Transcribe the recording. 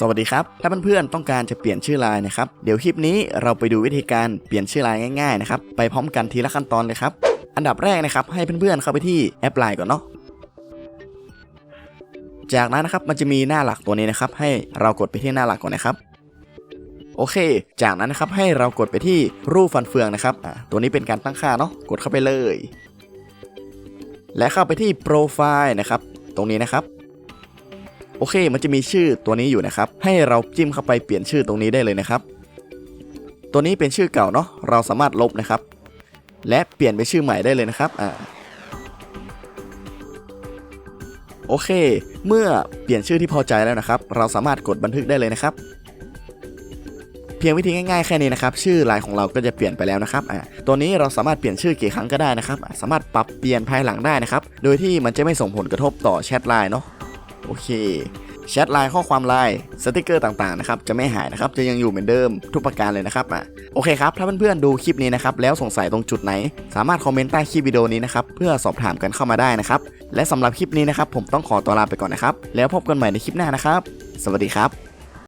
สวัสดีครับ ถ้าเพื่อนๆต้องการจะเปลี่ยนชื่อไลน์นะครับ เดี๋ยวคลิปนี้เราไปดูวิธีการเปลี่ยนชื่อไลน์ง่ายๆนะครับ ไปพร้อมกันทีละขั้นตอนเลยครับ อันดับแรกนะครับ ให้เพื่อนๆเข้าไปที่แอปไลน์ก่อนเนาะ จากนั้นนะครับมันจะมีหน้าหลักตัวนี้นะครับ ให้เรากดไปที่หน้าหลักก่อนนะครับ โอเค จากนั้นนะครับให้เรากดไปที่รูปฟันเฟืองนะครับ ตัวนี้เป็นการตั้งค่าเนาะ กดเข้าไปเลย และเข้าไปที่โปรไฟล์นะครับ ตรงนี้นะครับ โอเค มันจะมีชื่อตัวนี้อยู่นะครับ ให้เราจิ้มเข้าไปเปลี่ยนชื่อตรงนี้ได้เลยนะครับ ตัวนี้เป็นชื่อเก่าเนาะ เราสามารถลบนะครับ และเปลี่ยนไปชื่อใหม่ได้เลยนะครับ อ่า โอเค เมื่อเปลี่ยนชื่อที่พอใจแล้วนะครับ เราสามารถกดบันทึกได้เลยนะครับ เพียงวิธีง่ายๆแค่นี้นะครับ ชื่อไลน์ของเราก็จะเปลี่ยนไปแล้วนะครับ อ่า ตัวนี้เราสามารถเปลี่ยนชื่อกี่ครั้งก็ได้นะครับ สามารถปรับเปลี่ยนภายหลังได้นะครับ โดยที่มันจะไม่ส่งผลกระทบต่อแชทไลน์เนาะ โอเคแชทไลน์ข้อความไลน์สติกเกอร์ต่างๆนะครับจะไม่หายนะครับจะยังอยู่เหมือนเดิมทุกประการเลยนะครับอะโอเคครับถ้าเพื่อนๆดูคลิปนี้นะครับแล้วสงสัยตรงจุดไหน สามารถคอมเมนต์ใต้คลิปวิดีโอนี้นะครับเพื่อสอบถามกันเข้ามาได้นะครับและสำหรับคลิปนี้นะครับผมต้องขอตัวลาไปก่อนนะครับแล้วพบกันใหม่ในคลิปหน้านะครับ สวัสดีครับ